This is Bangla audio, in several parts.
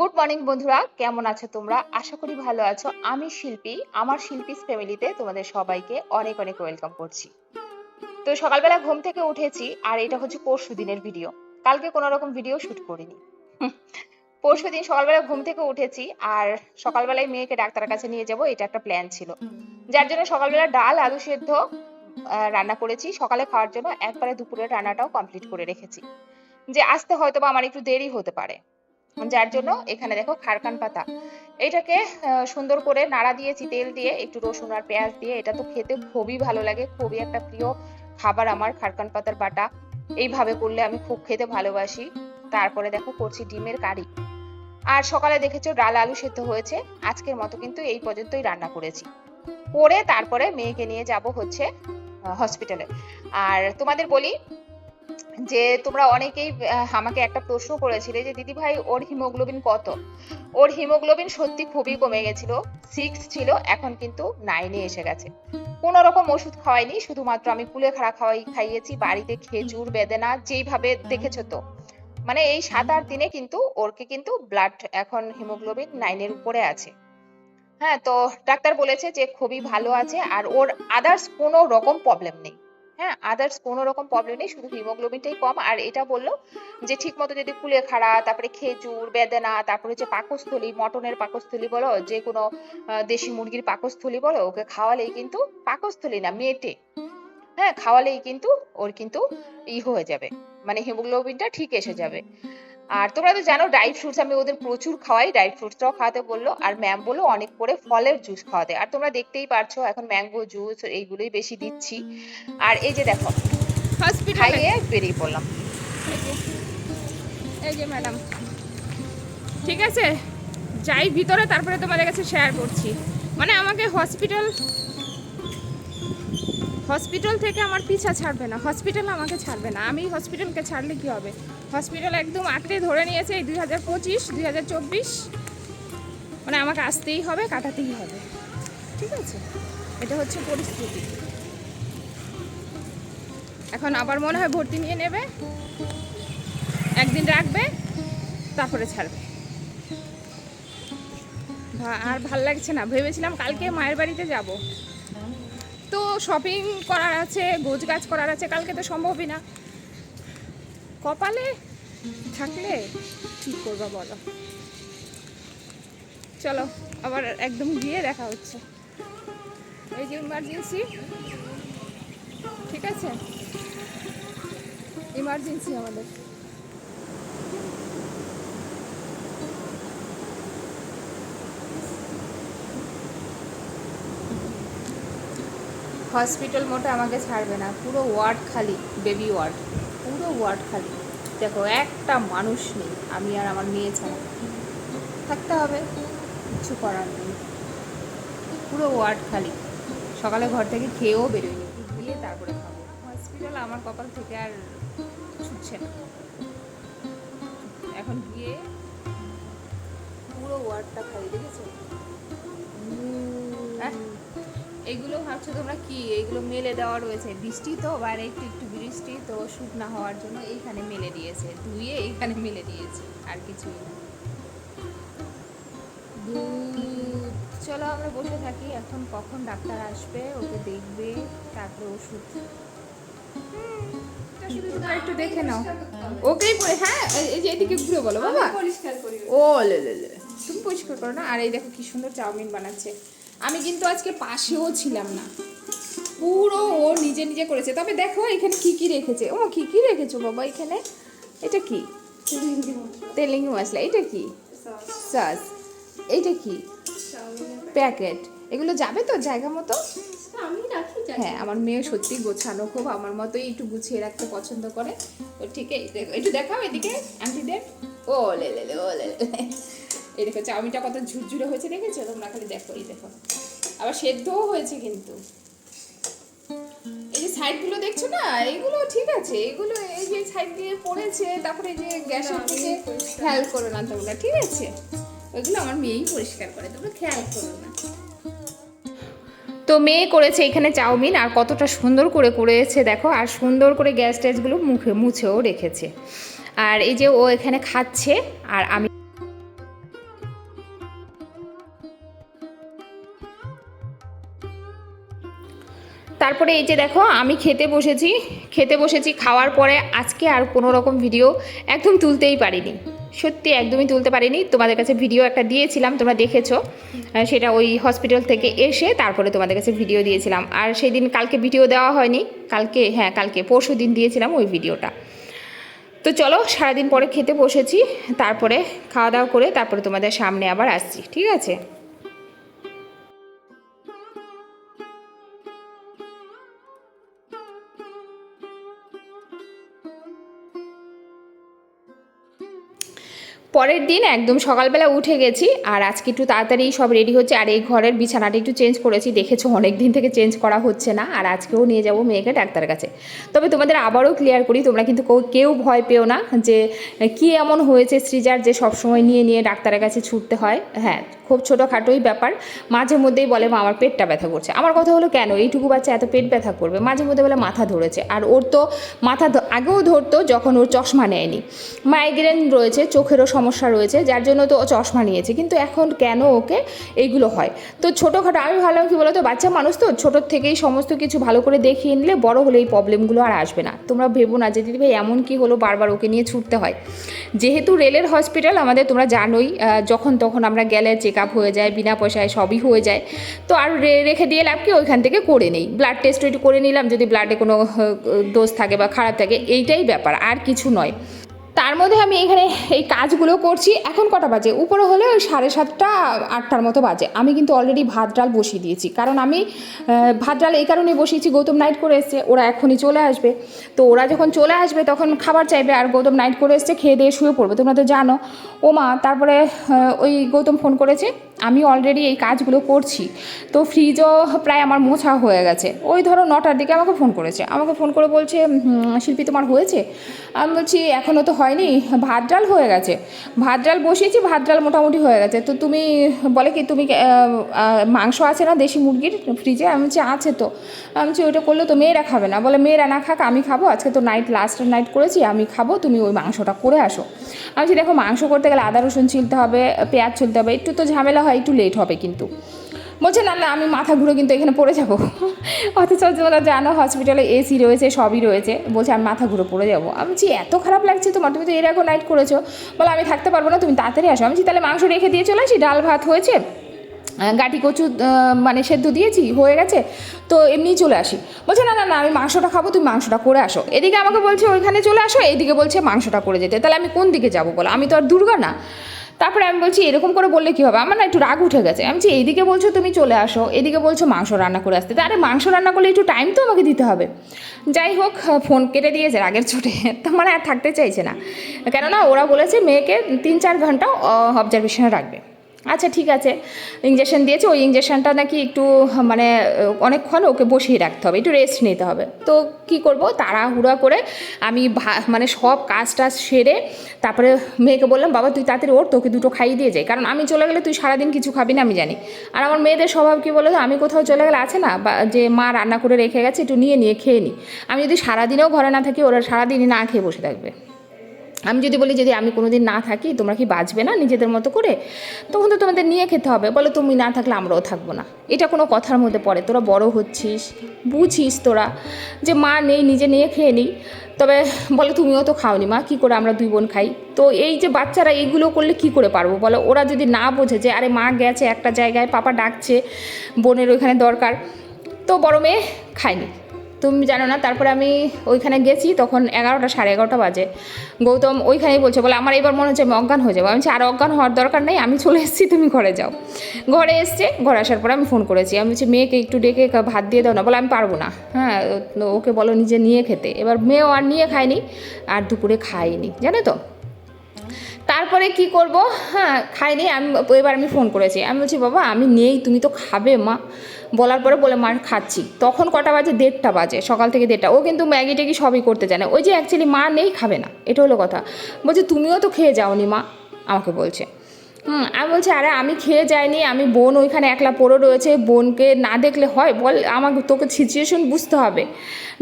গুড মর্নিং বন্ধুরা। কেমন আছো তোমরা? আশা করি ভালো আছো। আমি শিল্পী। আমার শিল্পীস ফ্যামিলিতে তোমাদের সবাইকে অনেক অনেক ওয়েলকাম করছি। তো সকালবেলা ঘুম থেকে উঠেছি, আর এটা হচ্ছে পরশু দিনের ভিডিও। কালকে কোনো রকম ভিডিও শুট করিনি। পরশু দিন সকালবেলা ঘুম থেকে উঠেছি, আর সকালবেলায় মেয়েকে ডাক্তারের কাছে নিয়ে যাব, এটা একটা প্ল্যান ছিল। যার জন্য সকালবেলা ডাল, আলু সেদ্ধ রান্না করেছি। সকালে খাওয়ার জন্য একবারে দুপুরের রান্নাটাও কমপ্লিট করে রেখেছি। যে আসতে হয়তো বা আমার একটু দেরি হতে পারে। যার জন্য এখানে দেখো খারকান পাতা। এটাকে সুন্দর করে নাড়া দিয়েছি তেল দিয়ে একটু রসুন আর পেঁয়াজ দিয়ে। এটা তো খেতে খুবই ভালো লাগে খুবই একটা প্রিয় খাবার আমার খারকান পাতার বাটা। এইভাবে করলে আমি খুব খেতে ভালোবাসি। তারপরে দেখো করছি ডিমের কারি। আর সকালে দেখেছ ডাল আলু সেদ্ধ হয়েছে। আজকের মতো কিন্তু এই পর্যন্তই রান্না করেছি। করে তারপরে মেয়েকে নিয়ে যাব হচ্ছে হসপিটালে আর তোমাদের বলি যে তোমরা অনেকেই আমাকে একটা প্রশ্ন করেছিলে যে দিদি ভাই ওর হিমোগ্লোবিন কত? ওর হিমোগ্লোবিন সত্যি খুবই কমে গেছিল সিক্স ছিল, এখন কিন্তু নাইনে এসে গেছে। কোন রকম ওষুধ খাওয়াইনি, শুধুমাত্র আমি কুলেখাড়া খাওয়াই, খাইয়েছি, বাড়িতে খেজুর, বেদেনা, যেইভাবে দেখেছ তো। মানে এই সাত আট দিনে কিন্তু ওরকে কিন্তু ব্লাড এখন হিমোগ্লোবিন নাইনের উপরে আছে। হ্যাঁ তো ডাক্তার বলেছে যে, খুবই ভালো আছে, আর ওর আদার্স কোনো রকম প্রবলেম নেই। হ্যাঁ আদার্স কোনো রকম প্রবলেম নেই, শুধু হিমোগ্লোবিনটাই কম। আর এটা বলল যে ঠিক মতো যদি কুলেখাড়া তারপরে খেজুর, বেদানা, তারপরে হচ্ছে পাকস্থলী, মটনের পাকস্থলী বলো, যে কোনো দেশি মুরগির পাকস্থলী বলো, ওকে খাওয়ালেই কিন্তু পাকস্থলী না, মেটে। হ্যাঁ খাওয়ালেই কিন্তু ওর কিন্তু ই হয়ে যাবে। মানে হিমোগ্লোবিনটা ঠিক এসে যাবে। আর তোমরা তো জানো ড্রাই ফ্রুটস আমি ওদের প্রচুর খাওয়াই। ড্রাই ফ্রুটসটাও খাওয়াতে বলল আর ম্যাম বলল অনেক করে ফলের জুস খাওয়াতে। আর তোমরা দেখতেই পারছ এখন ম্যাঙ্গো জুস এইগুলোই বেশি দিচ্ছি। আর এই যে দেখো হসপিটালে খাইয়ে বেরিয়ে পড়লাম। এই যে ম্যাডাম ঠিক আছে? যাই ভিতরে তারপরে তোমাদের কাছে শেয়ার করছি। মানে আমাকে হসপিটাল হসপিটাল থেকে আমার পিছা ছাড়বে না, হসপিটাল আমাকে ছাড়বে না। আমি হসপিটালকে ছাড়লে কি হবে? হসপিটাল একদম আঁকড়ে ধরে নিয়েছে এই দুই হাজার পঁচিশ, দুই হাজার চব্বিশ। মানে আমাকে আসতেই হবে, কাটাতেই হবে। ঠিক আছে? এটা হচ্ছে পরিস্থিতি। এখন আবার মনে হয় ভর্তি নিয়ে নেবে। একদিন রাখবে, তারপরে ছাড়বে। আর ভালো লাগছে না। ভেবেছিলাম কালকে মায়ের বাড়িতে যাব। তো শপিং করার আছে গোজ গাছ করার আছে, কালকে তো সম্ভবই না। কপালে থাকলে ঠিক করব বলো? চলো, আবার একদম গিয়ে দেখা হচ্ছে। এই যে ইমার্জেন্সি ঠিক আছে? ইমার্জেন্সি আমাদের। হসপিটাল মোটে আমাকে ছাড়বে না পুরো ওয়ার্ড খালি বেবি ওয়ার্ড পুরো ওয়ার্ড খালি। দেখো একটা মানুষ নেই আমি আর আমার মেয়ে ছাড়া। থাকতে হবে কিছু করার নেই। পুরো ওয়ার্ড খালি। সকালে ঘর থেকে খেয়েও বেরোয়নি গিয়ে তারপরে খাব। হসপিটাল আমার কপাল থেকে আর ছুটছে না। এখন গিয়ে পুরো ওয়ার্ডটা খালি দেখেছ? হ্যাঁ? এগুলো ভাবছ তোমরা কি? এগুলো মেলে দেওয়া রয়েছে। বৃষ্টি তো বাইরে একটু একটু বৃষ্টি তো শুট না হওয়ার জন্য এইখানে মেলে দিয়েছে। ধুয়ে এইখানে মেলে দিয়েছে আর কিছুই না। দুধ। চলো আমরা বসে থাকি। এখন কখন ডাক্তার আসবে? ওকে দেখবে তারপরে ওষুধ। একটু দেখে নাও। ওকেই পরে হ্যাঁ এই- যে এদিকে ঘুরে বলো বাবা। ও লে লে লে। তুমি পরিষ্কার করো না। আর এই দেখো কি সুন্দর চাউমিন বানাচ্ছে। আমি কিন্তু আজকে পাশেও ছিলাম না। পুরো ও নিজে নিজে করেছে। তবে দেখো এখানে কি কি রেখেছে? ও কি কি রেখেছো বাবা এখানে? এটা কি? তেলেঙ্গি মশলা। এটা কি? সস। এইটা কি? প্যাকেট। এগুলো যাবে তো জায়গা মতো? আমি হ্যাঁ আমার মেয়ে সত্যি গোছানো খুব আমার মতোই একটু গুছিয়ে রাখতে পছন্দ করে। তো ঠিক আছে দেখো একটু দেখাও এদিকে আন্টিদের ও লে লে ও লে। এই দেখো চাউমিনটা কত ঝুরঝুরে হয়েছে দেখেছ? তোমরা খালি দেখো এই দেখো। আবার সেদ্ধও হয়েছে কিন্তু। এই যে সাইডগুলো দেখছ না এগুলো ঠিক আছে এগুলো এই যে সাইড দিয়ে পড়েছে তারপরে যে গ্যাসের থেকে খেয়াল করো না তোমরা ঠিক আছে? ওইগুলো আমার মেয়েই পরিষ্কার করে তোমরা খেয়াল করো না। তো মেয়ে করেছে এখানে চাউমিন আর কতটা সুন্দর করে করেছে দেখো আর সুন্দর করে গ্যাস ট্যাসগুলো মুখে মুছেও রেখেছে। আর এই যে ও এখানে খাচ্ছে আর আমি তারপরে এই যে দেখো, আমি খেতে বসেছি। খেতে বসেছি, খাওয়ার পরে আজকে আর কোনো রকম ভিডিও একদম তুলতেই পারিনি। সত্যি একদমই তুলতে পারিনি। তোমাদের কাছে ভিডিও একটা দিয়েছিলাম, তোমরা দেখেছ। সেটা ওই হসপিটাল থেকে এসে তারপরে তোমাদের কাছে ভিডিও দিয়েছিলাম। আর সেই দিন কালকে ভিডিও দেওয়া হয়নি। কালকে হ্যাঁ কালকে, পরশু দিন দিয়েছিলাম ওই ভিডিওটা তো চলো, সারাদিন পরে খেতে বসেছি। তারপরে খাওয়া দাওয়া করে তারপরে তোমাদের সামনে আবার আসছি, ঠিক আছে? পরের দিন একদম সকালবেলা উঠে গেছি, আর আজকে একটু তাড়াতাড়ি সব রেডি হচ্ছে, আর এই ঘরের বিছানাটা একটু চেঞ্জ করেছি, দেখেছ অনেক দিন থেকে চেঞ্জ করা হচ্ছে না, আর আজকেও নিয়ে যাব মেয়েকে ডাক্তারের কাছে। তবে তোমাদের আবারও ক্লিয়ার করি, তোমরা কিন্তু কেউ- কেউ ভয় পেও না যে, কি এমন হয়েছে সৃজার যে সবসময় নিয়ে নিয়ে ডাক্তারের কাছে ছুটতে হয়। হ্যাঁ খুব ছোটোখাটোই ব্যাপার, মাঝে মধ্যেই বলে মা, আমার পেটটা ব্যথা করছে। আমার কথা হলো কেন? এইটুকু বাচ্চা এত পেট ব্যথা করবে? মাঝে মধ্যে বলে মাথা ধরেছে, আর ওর তো মাথা আগেও ধরতো যখন ওর চশমা নেয়নি। মাইগ্রেন রয়েছে, চোখেরও সমস্যা রয়েছে, যার জন্য তো ও চশমা নিয়েছে। কিন্তু এখন কেন ওকে এইগুলো হয়? তো ছোটোখাটো, আমি ভাবলাম কি বলতো, বাচ্চা মানুষ তো, ছোটোর থেকেই সমস্ত কিছু ভালো করে দেখিয়ে নিলে বড় হলে এই প্রবলেমগুলো আর আসবে না। তোমরা ভেবো না যে দিদি ভাই এমন কি হলো বারবার ওকে নিয়ে ছুটতে হয়? যেহেতু রেলের হসপিটাল আমাদের তোমরা জানোই যখন তখন আমরা গেলে চেক আপ হয়ে যায়, বিনা পয়সায় সবই হয়ে যায়। তো আর রেখে দিয়ে লাভ কি? ওইখান থেকে করে নেই। ব্লাড টেস্ট করে নিলাম, যদি ব্লাডে কোনো দোষ থাকে বা খারাপ থাকে, এইটাই ব্যাপার, আর কিছু নয়। তার মধ্যে আমি এখানে এই কাজগুলো করছি। এখন কটা বাজে? উপরে হলে ওই সাড়ে সাতটা, আটটার মতো বাজে। আমি কিন্তু অলরেডি ভাত, ডাল বসিয়ে দিয়েছি। কারণ আমি ভাত, ডাল এই কারণে বসিয়েছি, গৌতম নাইট করে এসছে, ওরা এখনই চলে আসবে। তো ওরা যখন চলে আসবে, তখন খাবার চাইবে, আর গৌতম নাইট করে এসছে, খেয়ে দিয়ে শুয়ে পড়বে। তোমরা তো জানো। ও মা তারপরে ওই গৌতম ফোন করেছে আমি অলরেডি এই কাজগুলো করছি। তো ফ্রিজও প্রায় আমার মোছা হয়ে গেছে। ওই ধরো নটার দিকে আমাকে ফোন করেছে। আমাকে ফোন করে বলছে শিল্পী তোমার হয়েছে? আমি বলছি এখনও তো হয়নি। ভাত ডাল হয়ে গেছে। ভাত ডাল বসিয়েছি, ভাত ডাল মোটামুটি হয়ে গেছে। তো তুমি বলে কি, তুমি মাংস আছে না দেশি মুরগির ফ্রিজে আমি বলছি, আছে তো। আমি বলছি, ওইটা করলে তো মেয়েরা খাবে না। বলে, মেয়েরা না খাক, আমি খাব। আজকে তো নাইট লাস্ট নাইট করেছি, আমি খাব, তুমি ওই মাংসটা করে আসো। আমি বলছি, দেখো, মাংস করতে গেলে আদা, রসুন ছিলতে হবে, পেঁয়াজ ছুলতে হবে। একটু তো ঝামেলা হয় একটু লেট হবে কিন্তু। বলছে, না না, আমি মাথা ঘুরে কিন্তু এখানে পড়ে যাব। অথচ তোমরা জানো হসপিটালে এসি রয়েছে, সবই রয়েছে। বলছে, আমি মাথা ঘুরে পড়ে যাব। আমি বলছি, এত খারাপ লাগছে তোমার, তুমি তো এর আগেও নাইট করেছ। বলে, আমি থাকতে পারব না, তুমি তাড়াতাড়ি আসো। আমি তাহলে মাংস রেখে দিয়ে চলে আসি, ডাল ভাত হয়েছে গাটি কচু মানে সেদ্ধ দিয়েছি, হয়ে গেছে, তো এমনিই চলে আসি। বলছে, না না না, আমি মাংসটা খাব, তুমি মাংসটা করে আসো। এদিকে আমাকে বলছে, ওইখানে চলে আসো। এদিকে বলছে, মাংসটা করে যেতে। তাহলে আমি কোন দিকে যাব বলো? আমি তো আর দুর্গা না। তারপরে আমি বলছি, এরকম করে বললে কী হবে? আমার না একটু রাগ উঠে গেছে। আমি বলছি, এইদিকে বলছো তুমি চলে আসো, এদিকে বলছো মাংস রান্না করে আসতে। আরে মাংস রান্না করলে একটু টাইম তো আমাকে দিতে হবে। যাই হোক ফোন কেটে দিয়েছে রাগের চোটে। তো মানে আর থাকতে চাইছে না। কেননা ওরা বলেছে, মেয়েকে তিন চার ঘণ্টা অবজারভেশনে রাখবে। আচ্ছা ঠিক আছে। ইঞ্জেকশন দিয়েছে, ওই ইঞ্জেকশনটা নাকি একটু মানে অনেকক্ষণ ওকে বসিয়ে রাখতে হবে, একটু রেস্ট নিতে হবে। তো কি করব, তাড়াহুড়া করে আমি মানে সব কাজ টাজ সেরে তারপরে মেয়েকে বললাম, বাবা, তুই তাড়াতাড়ি ওর তোকে দুটো খাইয়ে দিয়ে যাই। কারণ আমি চলে গেলে তুই সারাদিন কিছু খাবি না, আমি জানি। আর আমার মেয়েদের স্বভাব কী বলো আমি কোথাও চলে গেলে আছে না, বা, যে মা রান্না করে রেখে গেছে, একটু নিয়ে নিয়ে খেয়ে নিই আমি যদি সারাদিনেও ঘরে না থাকি, ওরা সারাদিনই না খেয়ে বসে থাকবে। আমি যদি বলি, যদি আমি কোনোদিন না থাকি, তোমরা কি বাঁচবে না নিজেদের মতো করে? তখন তো তোমাদের নিয়ে খেতে হবে। বলে, তুমি না থাকলে আমরাও থাকব না। এটা কোনো কথার মধ্যে পড়ে। তোরা বড় হচ্ছিস, বুঝিস তোরা যে, মা নেই, নিজে নিয়ে খেয়ে নিই তবে বলে, তুমিও তো খাওনি মা, কী করে আমরা দুই বোন খাই? তো এই যে, বাচ্চারা এইগুলো করলে কি করে পারব বলো? ওরা যদি না বোঝে যে, আরে মা গেছে একটা জায়গায়, পাপা ডাকছে, বোনের ওইখানে দরকার। তো বড় মেয়ে খায়নি। তুমি জানো না, তারপরে আমি ওইখানে গেছি, তখন এগারোটা, সাড়ে এগারোটা বাজে। গৌতম ওইখানেই বলছে, বলে আমার এবার মনে হচ্ছে আমি অজ্ঞান হয়ে যাব। আমি আর অজ্ঞান হওয়ার দরকার নেই, আমি চলে এসেছি, তুমি ঘরে যাও। ঘরে এসছে, ঘরে আসার পরে আমি ফোন করেছি। আমি বলছি, মেয়েকে একটু ডেকে ভাত দিয়ে দাও না। বলে, আমি পারব না। হ্যাঁ ওকে বলো নিজে নিয়ে খেতে। এবার মেয়েও আর নিয়ে খায়নি, আর দুপুরে খাইনি জানো তো? তারপরে কি করব? হ্যাঁ খাইনি, আমি এবার আমি ফোন করেছি। আমি বলছি, বাবা, আমি নেই, তুমি তো খাবে, মা। বলার পরে বলে, মা, খাচ্ছি। তখন কটা বাজে? দেড়টা বাজে, সকাল থেকে দেড়টা। ও কিন্তু ম্যাগি ট্যাগি সবই করতে জানে। ওই যে অ্যাকচুয়ালি মা নেই, খাবে না। এটা হলো কথা। বলছে, তুমিও তো খেয়ে যাওনি, মা? আমাকে বলছে। হুম, আমি বলছি, আরে, আমি খেয়ে যাইনি, আমি বোন ওইখানে একলা পড়ে রয়েছে, বোনকে না দেখলে হয়? বল, আমাকে, তোকে সিচুয়েশন বুঝতে হবে।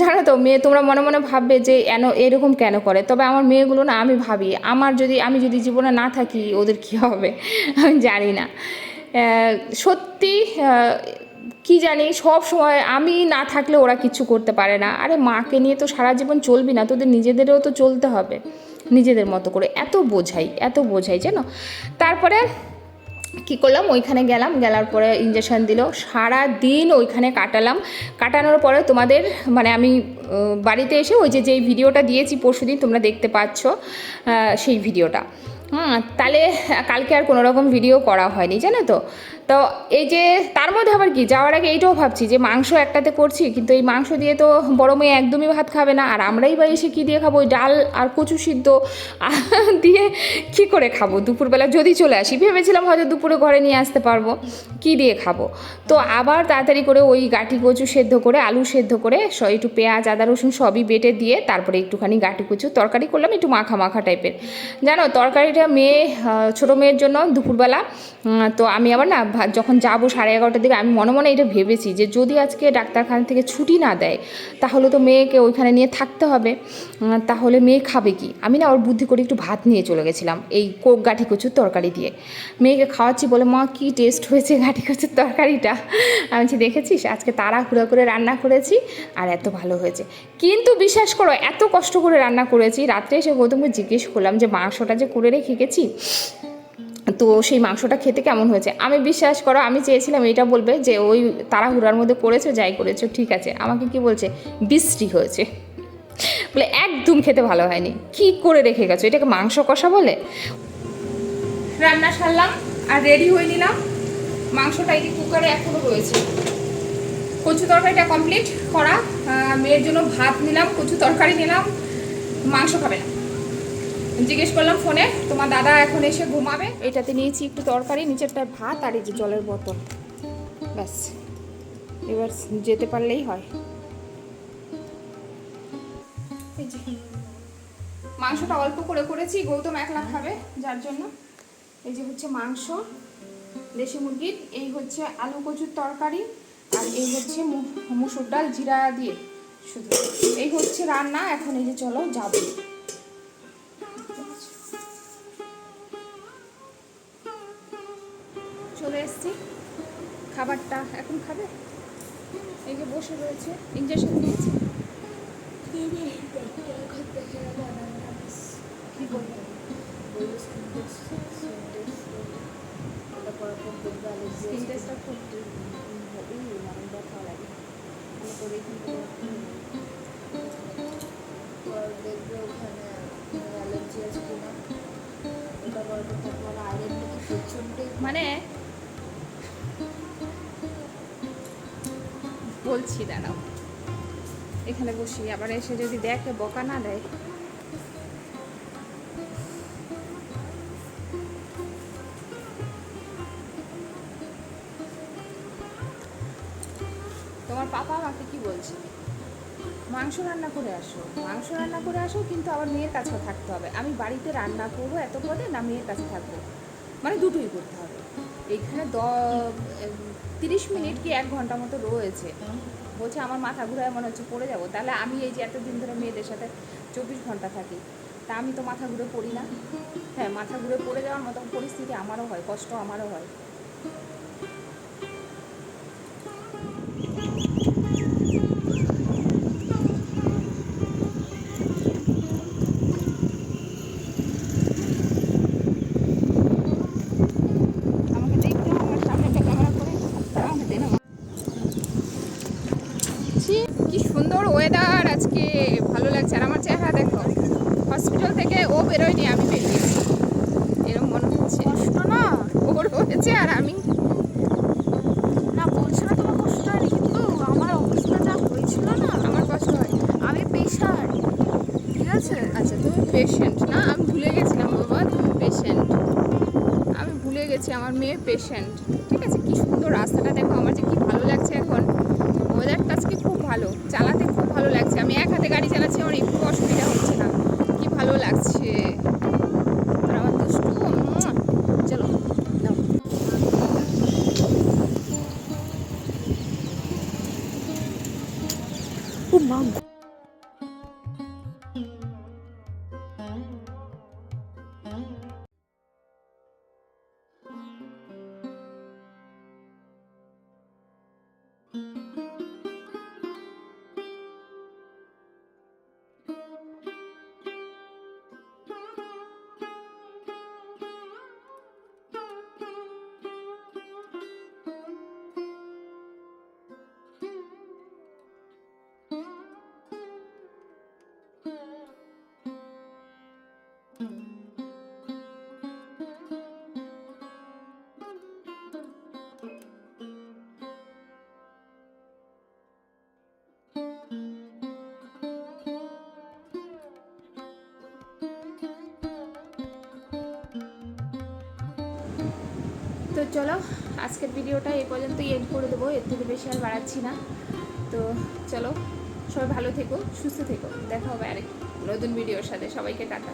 জানো তো, মেয়ে, তোমরা মনে মনে ভাববে যে, এন, এরকম কেন করে? তবে আমার মেয়েগুলো না, আমি ভাবি, আমার যদি, আমি যদি জীবনে না থাকি, ওদের কী হবে? আমি জানি না। সত্যি কি জানি, সব সময় আমি না থাকলে ওরা কিছু করতে পারে না। আরে, মাকে নিয়ে তো সারা জীবন চলবি না, তোদের নিজেদেরও তো চলতে হবে। নিজেদের মতো করে, এত বোঝাই এত বোঝাই যেন তারপরে কি করলাম? ওইখানে গেলাম, গেলার পরে ইঞ্জেকশন দিল। সারা দিন ওইখানে কাটালাম। কাটানোর পরে তোমাদের মানে আমি বাড়িতে এসে ওই যে, যেই ভিডিওটা দিয়েছি পরশুদিন, তোমরা দেখতে পাচ্ছ সেই ভিডিওটা হুম, তাহলে কালকে আর কোনো রকম ভিডিও করা হয়নি, জানো তো? তো এই যে, তার মধ্যে আবার কি, যাওয়ার আগে এইটাও ভাবছি যে মাংস একটাতে করছি, কিন্তু এই মাংস দিয়ে তো বড় মেয়ে একদমই ভাত খাবে না, আর আমরাই বা এসে কী দিয়ে খাব, ওই ডাল আর কচু সিদ্ধ দিয়ে কি করে খাব দুপুরবেলা? যদি চলে আসি, ভেবেছিলাম হয়তো দুপুরে ঘরে নিয়ে আসতে পারব, কি দিয়ে খাব? তো আবার তাড়াতাড়ি করে ওই গাটি কচু সেদ্ধ করে, আলু সেদ্ধ করে, স- একটু পেঁয়াজ, আদা, রসুন সবই বেটে দিয়ে, তারপরে একটুখানি গাটি কচু তরকারি করলাম, একটু মাখা মাখা টাইপের জানো, তরকারিটা মেয়ে ছোটো মেয়ের জন্য দুপুরবেলা। তো আমি আবার না যখন যাব সাড়ে এগারোটার দিকে, আমি মনে মনে এটা ভেবেছি যে যদি আজকে ডাক্তারখানা থেকে ছুটি না দেয়, তাহলে তো মেয়েকে ওইখানে নিয়ে থাকতে হবে। তাহলে মেয়ে খাবে কি? আমি না ওর বুদ্ধি করে একটু ভাত নিয়ে চলে গেছিলাম এই কোক গাঠি কচুর তরকারি দিয়ে। মেয়েকে খাওয়াচ্ছি বলে, মা, কি টেস্ট হয়েছে গাঠি কচুর তরকারিটা? আমি দেখেছিস? আজকে তাড়াহুড়ো করে রান্না করেছি আর এত ভালো হয়েছে। কিন্তু বিশ্বাস করো, এত কষ্ট করে রান্না করেছি, রাত্রে এসে গৌতমকে জিজ্ঞেস করলাম যে, মাংসটা যে করে রেখে গেছি। তো সেই মাংসটা খেতে কেমন হয়েছে? আমি বিশ্বাস করো, আমি চেয়েছিলাম এটা বলবে যে, ওই তাড়াহুড়ার মধ্যে করেছ, যাই করেছ, ঠিক আছে। আমাকে কি বলছে? বৃষ্টি হয়েছে। বলে, একদম খেতে ভালো হয়নি। কি করে রেখে গেছো? এটাকে মাংস কষা বলে? রান্না সারলাম আর রেডি হয়ে নিলাম। মাংসটা এই কুকারে এখনও রয়েছে। কচু তরকারিটা কমপ্লিট করা। মেয়ের জন্য ভাত নিলাম, কচু তরকারি নিলাম, মাংস খাবে না। জিজ্ঞেস করলাম ফোনে, তোমার দাদা এখন এসে ঘুমাবে। এটাতে নিয়েছি একটু তরকারি, নিচেরটা ভাত আর এই যে জলের বোতল। ব্যাস, এবার যেতে পারলেই হয়। মাংসটা অল্প করে করেছি, গৌতম একলা খাবে যার জন্য। এই যে হচ্ছে মাংস, দেশি মুরগির এই হচ্ছে আলু কচুর তরকারি, আর এই হচ্ছে মুসুর ডাল, জিরা দিয়ে। শুধু এই হচ্ছে রান্না, এখন এই যে চলো যাব। চলে এসছি। খাবারটা এখন খাবে? এই যে বসে রয়েছে ইঞ্জেকশন দিয়েছি। লাগে ওখানে অ্যালার্জি আছে ওটা প্রচণ্ড মানে বলছি, দাঁড়াও। এখানে বসি, আবার এসে যদি দেখে, বকা না দেয়। তোমার পাপা আমাকে কি বলছে? মাংস রান্না করে আসো। মাংস রান্না করে আসো, কিন্তু আবার মেয়ের কাছেও থাকতে হবে। আমি বাড়িতে রান্না করব এত পদে না মেয়ের কাছে থাকব। মানে দুটোই করতে হবে। এইখানে দ তিরিশ মিনিট কি এক ঘণ্টা মতো রয়েছে। বলছে, আমার মাথা ঘুরায় মনে হচ্ছে পড়ে যাব। তাহলে আমি এই যে এতদিন ধরে মেয়েদের সাথে চব্বিশ ঘণ্টা থাকি, তা আমি তো মাথা ঘুরে পড়ি না। হ্যাঁ মাথা ঘুরে পড়ে যাওয়ার মতো পরিস্থিতি আমারও হয়, কষ্ট আমারও হয়। হসপিটাল থেকে ও বেরোয়নি আমি বেরিয়েছি এরকম মনে হচ্ছে। কষ্ট না? ওর হয়েছে আর আমি। না বলছি না তোমার কষ্ট হয়নি কিন্তু আমার অবস্থা যা হয়েছিল না আমার কষ্ট হয়। আমি পেশার ঠিক আছে? আচ্ছা তুমি পেশেন্ট না? আমি ভুলে গেছিলাম বাবা তুমি পেশেন্ট আমি ভুলে গেছি আমার মেয়ে পেশেন্ট ঠিক আছে কি সুন্দর রাস্তাটা দেখো আমার যে কি ভালো লাগছে এখন। ওয়েদারটা আজকে খুব ভালো চালাতে খুব ভালো লাগছে। আমি এক হাতে গাড়ি Música তো চলো, আজকের ভিডিওটা এই পর্যন্তই এড করে দেবো, এর থেকে বেশি আর বাড়াচ্ছি না। তো চলো, সবাই ভালো থেকো, সুস্থ থেকো, দেখা হবে আরেক নতুন ভিডিওর সাথে, সবাইকে টাটা।